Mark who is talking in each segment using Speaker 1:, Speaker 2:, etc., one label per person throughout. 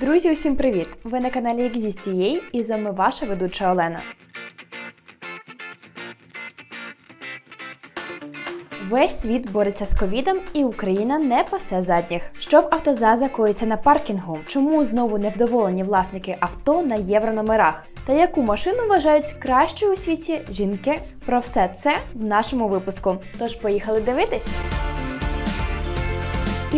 Speaker 1: Друзі, усім привіт! Ви на каналі Exist.ua і з вами ваша ведуча Олена. Весь світ бореться з ковідом, і Україна не пасе задніх. Що в автозаза коїться на паркінгу? Чому знову невдоволені власники авто на єврономерах? Та яку машину вважають кращою у світі жінки? Про все це в нашому випуску. Тож поїхали дивитись.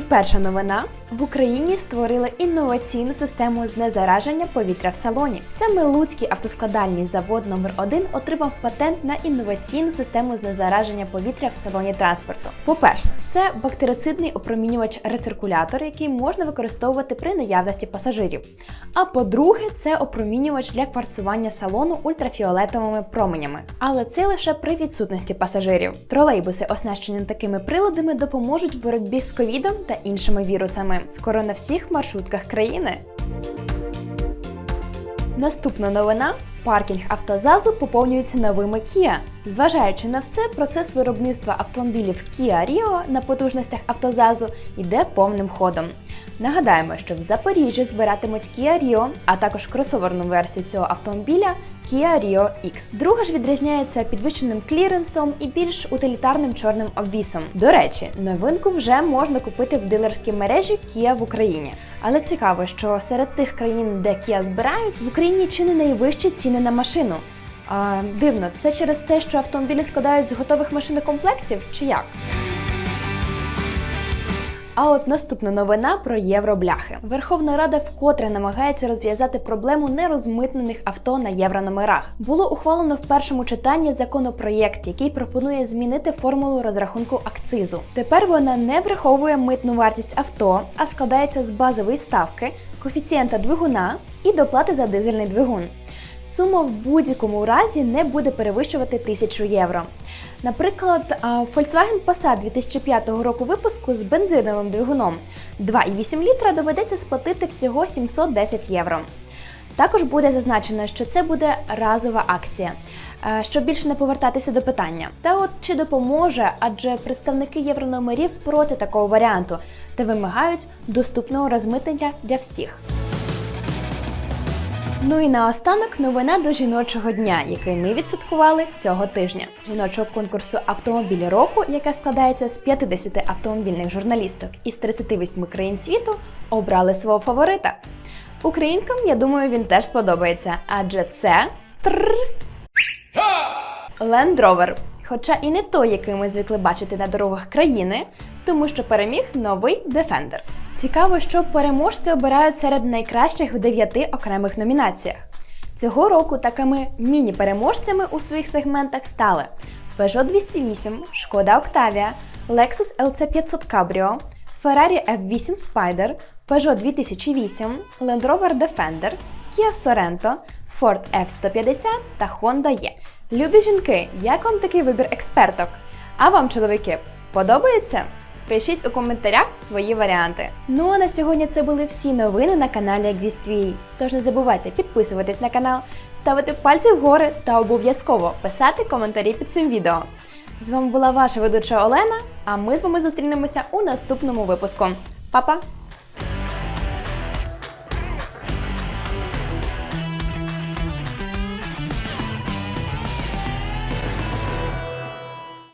Speaker 1: І перша новина: в Україні створили інноваційну систему знезараження повітря в салоні. Саме Луцький автоскладальний завод номер 1 отримав патент на інноваційну систему знезараження повітря в салоні транспорту. По-перше, це бактерицидний опромінювач-рециркулятор, який можна використовувати при наявності пасажирів. А по-друге, це опромінювач для кварцування салону ультрафіолетовими променями. Але це лише при відсутності пасажирів. Тролейбуси, оснащені такими приладами, допоможуть в боротьбі з ковідом та іншими вірусами. Скоро на всіх маршрутках країни. Наступна новина. Паркінг автозазу поповнюється новими Kia. Зважаючи на все, процес виробництва автомобілів Kia Rio на потужностях автозазу йде повним ходом. Нагадаємо, що в Запоріжжі збиратимуть Kia Rio, а також кросоверну версію цього автомобіля Kia Rio X. Друга ж відрізняється підвищеним кліренсом і більш утилітарним чорним обвісом. До речі, новинку вже можна купити в дилерській мережі Kia в Україні. Але цікаво, що серед тих країн, де Kia збирають, в Україні чи не найвищі ціни на машину. А, дивно, це через те, що автомобілі складають з готових машинокомплектів, чи як? А от наступна новина про євробляхи. Верховна Рада вкотре намагається розв'язати проблему нерозмитнених авто на єврономерах. Було ухвалено в першому читанні законопроєкт, який пропонує змінити формулу розрахунку акцизу. Тепер вона не враховує митну вартість авто, а складається з базової ставки, коефіцієнта двигуна і доплати за дизельний двигун. Сума в будь-якому разі не буде перевищувати 1000 євро. Наприклад, Volkswagen Passat 2005 року випуску з бензиновим двигуном 2,8 літра доведеться сплатити всього 710 євро. Також буде зазначено, що це буде разова акція, щоб більше не повертатися до питання. Та от чи допоможе, адже представники єврономерів проти такого варіанту та вимагають доступного розмитнення для всіх. Ну і наостанок новина до жіночого дня, який ми відсвяткували цього тижня. Жіночого конкурсу автомобілі року, яка складається з 50 автомобільних журналісток із 38 країн світу, обрали свого фаворита. Українкам, я думаю, він теж сподобається, адже це трррр, Land Rover. Хоча і не той, який ми звикли бачити на дорогах країни, тому що переміг новий Defender. Цікаво, що переможці обирають серед найкращих в дев'яти окремих номінаціях. Цього року такими міні-переможцями у своїх сегментах стали Peugeot 208, Шкода Octavia, Lexus LC500 Cabrio, Ferrari F8 Spider, Peugeot 2008, Land Rover Defender, Kia Sorento, Ford F150 та Honda E. Любі жінки, як вам такий вибір експерток? А вам, чоловіки, подобається? Пишіть у коментарях свої варіанти. Ну а на сьогодні це були всі новини на каналі Exist.ua. Тож не забувайте підписуватись на канал, ставити пальці вгори та обов'язково писати коментарі під цим відео. З вами була ваша ведуча Олена, а ми з вами зустрінемося у наступному випуску. Па-па!